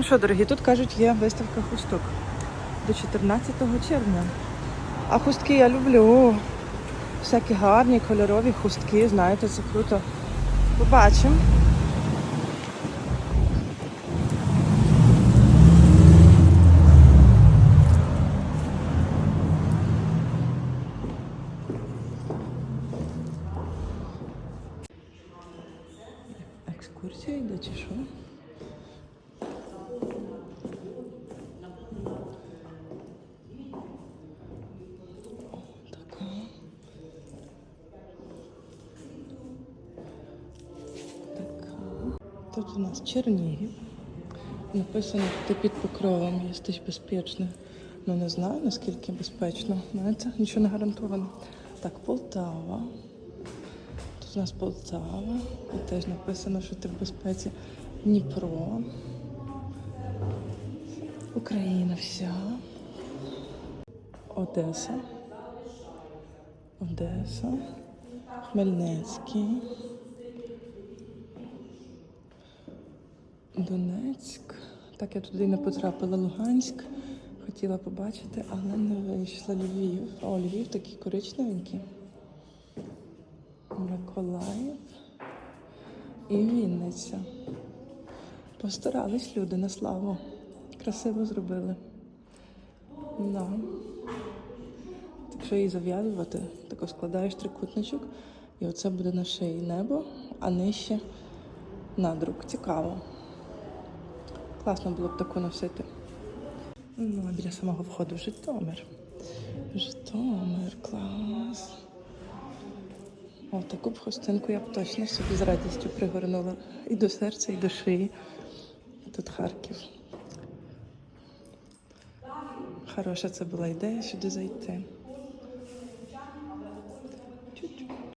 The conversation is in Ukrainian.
Ну що, дорогі, тут кажуть, є виставка хусток до 14 червня. А хустки я люблю. Всякі гарні, кольорові хустки, знаєте, це круто. Побачимо. Екскурсія йде чи що? Тут у нас Чернігів. Написано, ти під покровом їстись безпечно. Ну не знаю наскільки безпечно. Знаєте, нічого не гарантовано. Так, Полтава. Тут у нас Полтава. І теж написано, що ти в безпеці. Дніпро. Україна вся. Одеса. Одеса. Хмельницький. Донецьк. Так, я туди не потрапила. Луганськ. Хотіла побачити, але не вийшла. Львів. О, Львів такий коричневенький. Миколаїв і Вінниця. Постарались люди на славу. Красиво зробили. Да. Так що її зав'язувати, тако складаєш трикутничок, і оце буде на шиї небо, а нижче надрук. Цікаво. Класно було б таку носити. Ну, а біля самого входу Житомир. Житомир, клас. О, таку б хустинку я б точно собі з радістю пригорнула і до серця, і до шиї. Тут Харків. Хороша це була ідея сюди зайти.